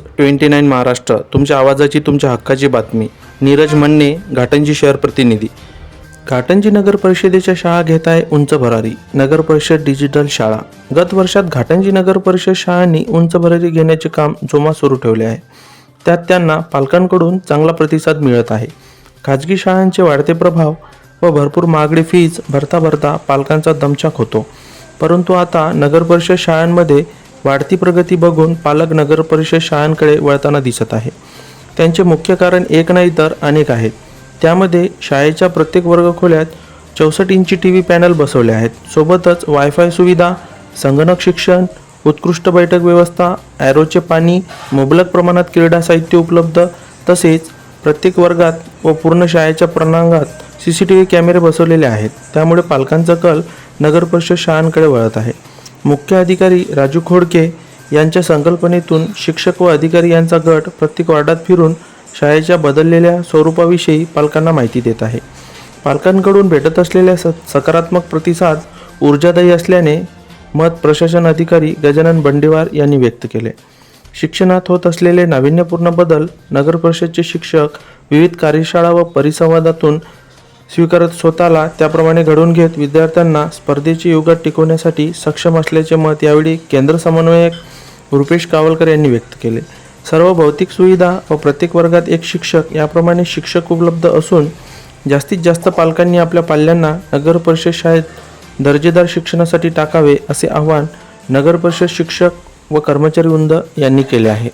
Twenty nine Maharashtra तुमच्या आवाजाची तुमच्या हक्काची बातमी. नीरज मन्ने घाटंजी शहर प्रतिनिधी. घाटंजी नगर परिषदेच्या शाळा घेत आहे उंच भरारी. नगर परिषद डिजिटल शाळा. गत वर्षात घाटंजी नगर परिषद शाळांनी उंच भरारी घेण्याचे काम जोमात सुरू ठेवले आहे. त्यात त्यांना पालकांकडून चांगला प्रतिसाद मिळत आहे. खाजगी शाळांचे वाढते प्रभाव व भरपूर मागणी फीज भरता भरता पालकांचा दमछाक होतो. परंतु आता नगर परिषद शाळांमध्ये वाढती प्रगती बघून पालक नगर परिषद शाळांकडे वळताना दिसत आहे. त्यांचे मुख्य कारण एक नाही तर अनेक आहेत. त्यामध्ये शाळेच्या प्रत्येक वर्गखोल्यात चौसष्ट इंची टी व्ही पॅनल बसवले आहेत. सोबतच वायफाय सुविधा संगणक शिक्षण उत्कृष्ट बैठक व्यवस्था ॲरोचे पाणी मुबलक प्रमाणात क्रीडा साहित्य उपलब्ध तसेच प्रत्येक वर्गात व पूर्ण शाळेच्या प्रणांगात सी सी टी व्ही कॅमेरे बसवलेले आहेत. त्यामुळे पालकांचा कल नगर परिषद शाळांकडे वळत आहे. मुख्य अधिकारी राजू खोडके यांच्या संकल्पनेतून शिक्षक व अधिकारी यांचा गट प्रत्येक वार्डात फिरून शाळेच्या बदललेल्या स्वरूपाविषयी पालकांना माहिती देत आहे. पालकांकडून भेटत असलेल्या स सकारात्मक प्रतिसाद ऊर्जादायी असल्याने मत प्रशासन अधिकारी गजानन बंडेवार यांनी व्यक्त केले. शिक्षणात होत असलेले नाविन्यपूर्ण बदल नगर परिषदचे शिक्षक विविध कार्यशाळा व परिसंवादातून स्वीकारत स्वतःला त्याप्रमाणे घडवून घेत विद्यार्थ्यांना स्पर्धेच्या युगात टिकवण्यासाठी सक्षम असल्याचे मत यावेळी केंद्र समन्वयक रुपेश कावलकर यांनी व्यक्त केले. सर्व भौतिक सुविधा व प्रत्येक वर्गात एक शिक्षक याप्रमाणे शिक्षक उपलब्ध असून जास्तीत जास्त पालकांनी आपल्या पाल्यांना नगर परिषद शाळेत दर्जेदार शिक्षणासाठी टाकावे असे आवाहन नगर परिषद शिक्षक व कर्मचारी वृंद यांनी केले आहे.